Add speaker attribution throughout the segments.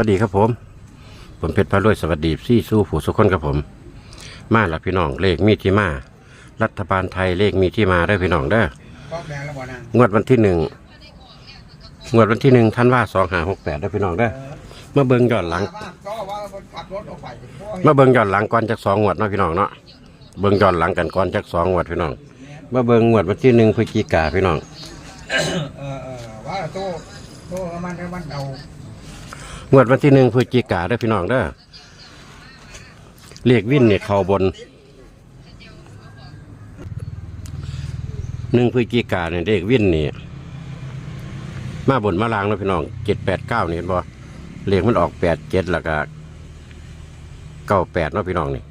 Speaker 1: สวัสดีครับผม ผมเพชรพารวยสวัสดีซี่สู้ผู้สุขคนครับผม มาละพี่น้องเลขมีที่มา รัฐบาลไทยเลขมีที่มาได้อพี่น้องเด้อ
Speaker 2: ก็แดงแล้วบ่นาง
Speaker 1: งวดวันที่หนึ่งงวดวันที่หนึ่งท่านว่าสองหาหกแปดได้อพี่น้องเด้อมาเบิ่งย้อนหลัง
Speaker 2: ว่าก็ว่ามันขับรถออกไปเพราะ
Speaker 1: มาเบิ่งย้อนหลังก่อนจากสองงวดเนาะพี่น้องเนาะเบิ่งย้อนหลังกันก่อนจากสองงวดพี่น้องมาเบิ่งงวดวันที่หนึ่งพฤศจิกาพี่น้อง
Speaker 2: เออเออว่าโตโตมันมันเอา
Speaker 1: งวดวันที่หนึ่งพฤศจิกาได้อพี่น้องเด้อเลขวินเนี่ยเข้าบนหนึ่งพฤศจิกาเนี่ยเลขวินนี่มาบนมาลางแล้วพี่น้องเจ็ดแปดเก้านี่เห็นบ่เลขมันออกแปดเจ็ดแล้วก็เก้าแปดเนาะพี่น้องนี่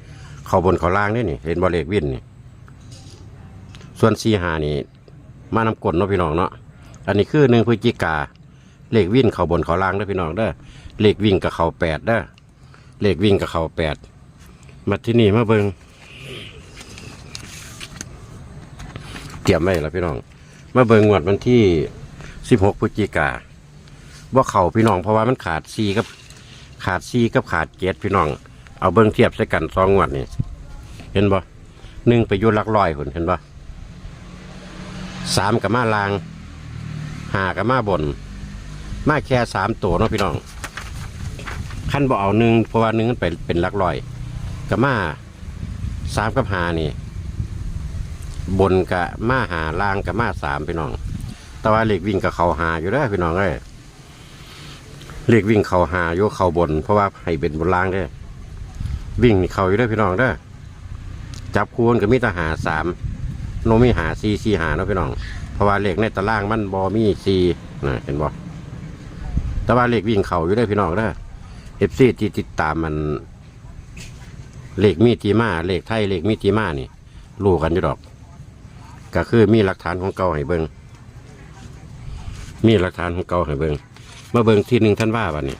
Speaker 1: เข้าบนเข้าล่างนี่นี่เห็นบ่เลขวินนี่ส่วนซีหานี่ มานำกลเนาะพี่น้องเนาะอันนี้คือหนึ่งพฤศจิกา เลขวิ่งเขาบนเขาล่างเด้อพี่น้องเด้อเลขวิ่งกับเขาแปดเด้อเลขวิ่งกับเขาแปดมาที่นี่มาเบิงเตรียมไว้แล้วพี่น้อง มาเบิงงวดวันที่สิบหกพฤศจิกาว่าเขาพี่น้องเพราะว่ามันขาดซีกับขาดซีกับขาดเจ็ดพี่น้อง เอาเบิงเทียบใส่กันสองงวดนี่เห็นบ่หนึ่งไปยุลักลอยคนเห็นบ่สามกับมาลางห้ากับมาบน มาแค่สามตัวเนาะพี่น้องขั้นบ่เอาหนึ่งเพราะว่าหนึ่งมันเป็นเป็นหลักร้อยกับมาสามกับหานี่ บนกับมาหาล่างกับมาสามพี่น้อง แต่ว่าเหลขวิ่งกับเขาหาอยู่เด้พี่น้องเอ้ยเลขวิ่งเขาหาอยู่เขาบน เพราะว่าให้เป็นบนล่างเด้วิ่งเขาอยู่เด้พี่น้องเด้จับคูณกับมีแตหาสามโนมีหาซีซีหาเนาะพี่น้อง เพราะว่าเหลขในตารางมันบอมีซีนะเห็นบ่ แต่ว่าเลขวิ่งเข่าอยู่ได้พี่น้องเด้เอฟซีที่ติดตามมัน เลขมีทีมาเลขไทยเลขมีทีมานี่รู้กันอยู่ดอก ก็คือมีหลักฐานของเก่าให้เบิงมีหลักฐานของเก่าให้เบิงมาเบิงที่หนึ่งท่านว่าวันนี้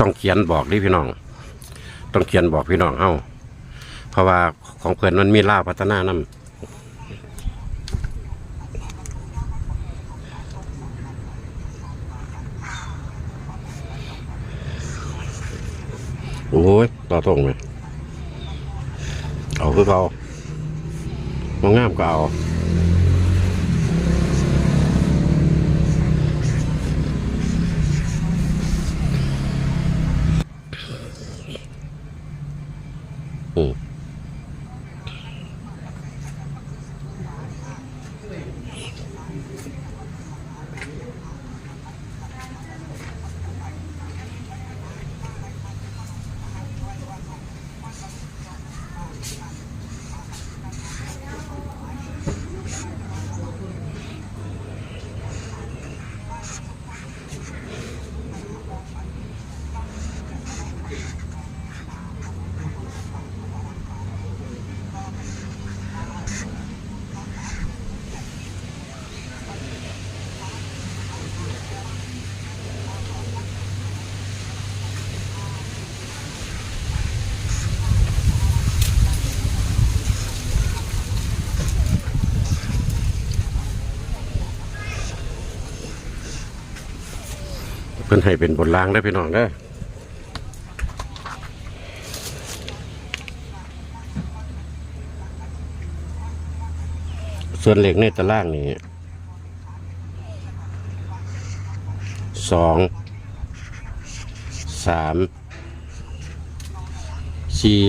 Speaker 1: ต้องเขียนบอกดิพี่น้อง ต้องเขียนบอกพี่น้องเฮ้า ราะว่าของเพื่อนมันมีลาวพัฒนานำโอ้ยต่อตรงไหมเอาคือเขามองงามก็เอา เพิ่นให้เป็นบนรางได้พี่น้องได้ส่วนเหล็กในตารางนี่สองสามสี่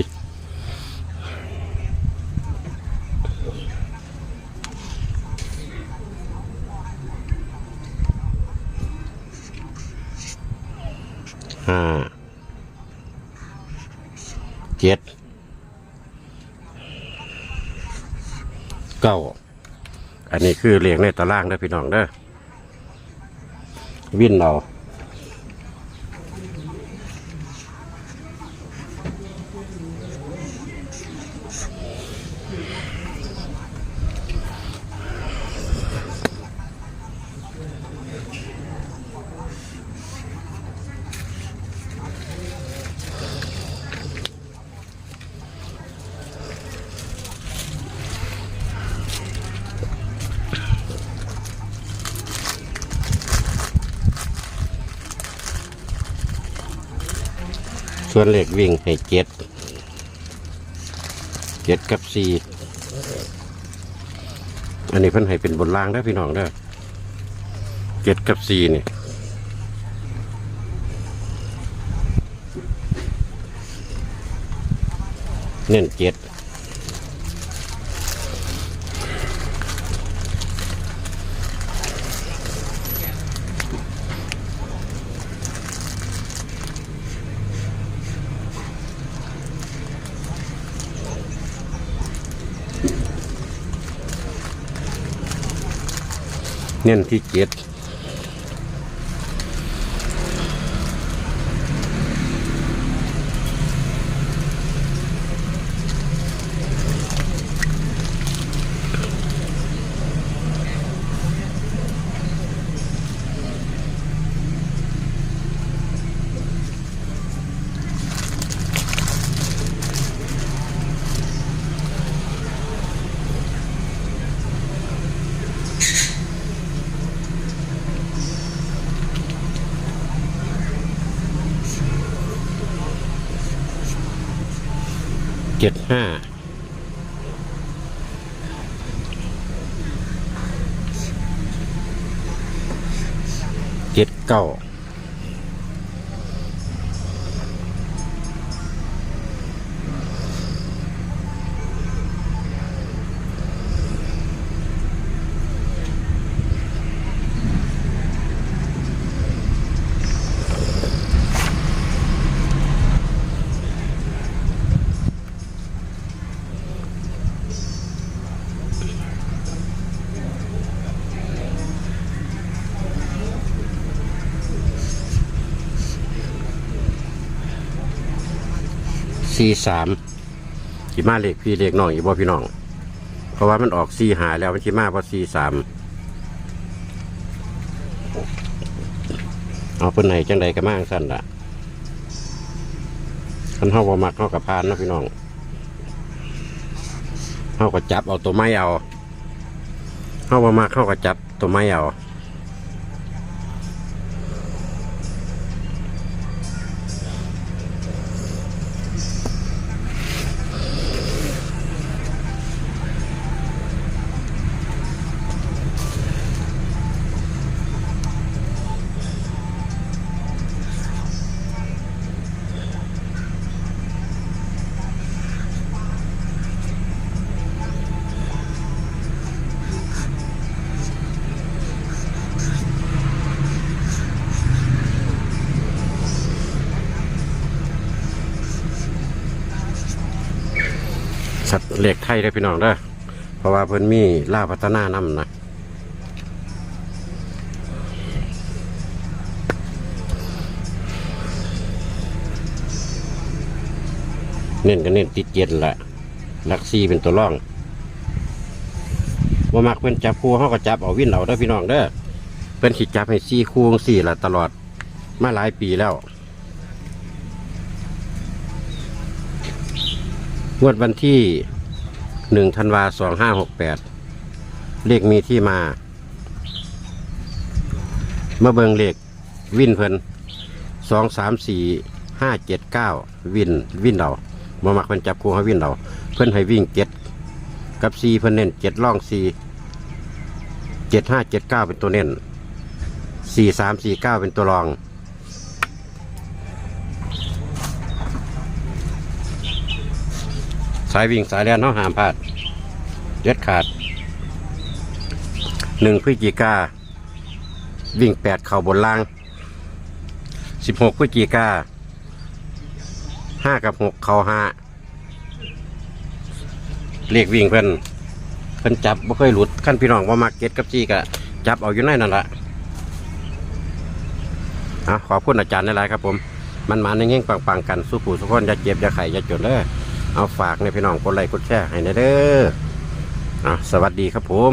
Speaker 1: ห้าเจ็ดเก้าอันนี้คือเหล็กในตารางได้อพี่น้องเด้อวินเรา ส่วนเหล็กวิ่งให้เจ็ดเจ็ดกับสี่อันนี้เพิ่นให้เป็นบนล่างได้พี่น้องได้เจ็ดกับสี่นี่เน้นเจ็ด เน้นที่เจ็ด เจ็ดห้าเจ็ดเก้า สี่สามขีมาเลขพี่เลขน้องอีกบ่พี่น้อง เพราะว่ามันออกสี่หาแล้วมันขีมาเพราะสี่สามเอาเพิ่นไหนจังใดก็มาจั่งสั้นละคันเฮาบ่มักเฮากับพานนะพี่น้องเฮาก็จับเอาตัวไม้เอาเฮาบ่มักเฮาก็จับตัวไม้เอา เหล็กไทยได้พี่น้องเด้อเพราะว่าเพิ่นมีล่าพัฒนานำนะเน้นก็เน้นติดเจ็ดแหละลักซีเป็นตัวร่องว่ามักเพิ่นจับคู่เขาก็จับเอาวิ่นเอาเด้อพี่น้องเด้อเพิ่นสิจับให้ซีคู่จั่งสี่ละตลอดมาหลายปีแล้วงวดวันที่ หนึ่งธันวาสองห้าหกแปดเลขมีที่มามื่อเบิงเลขวินเพิ่นสองสามสี่ห้าเจ็ดเก้าวินวินเรามามักเพิ่นจับคู่ให้วินเราเพิ่นให้วิ่งเจ็ดกับสี่เพิ่นเน้นเจ็ดล่องสี่เจ็ดห้าเจ็ดเก้าเป็นตัวเน้นสี่สามสี่เก้าเป็นตัวรอง สายวิ่งสายแลนเขาหามพลาดเด็ดขาดหนึ่งพฤศจิกาวิ่งแปดเข่าบนล่างสิบหกพฤศจิกาห้ากับหกเข่าห้าเลขวิ่งเพิ่นเพิ่นจับบ่เคยหลุดขั้นพี่น้องว่ามาเก็ตกับจีกะจับเอาอยู่ในนั่นละอะขอบคุณอาจารย์ในไลน์ครับผม มันมาในเงี้ยงปังๆกันสู้ผู้สุขคนอย่าเจ็บอย่าไข่อย่าจนเด้อ เอาฝากในพี่น้องกดไลค์กดแชร์ให้นะเด้ออะสวัสดีครับผม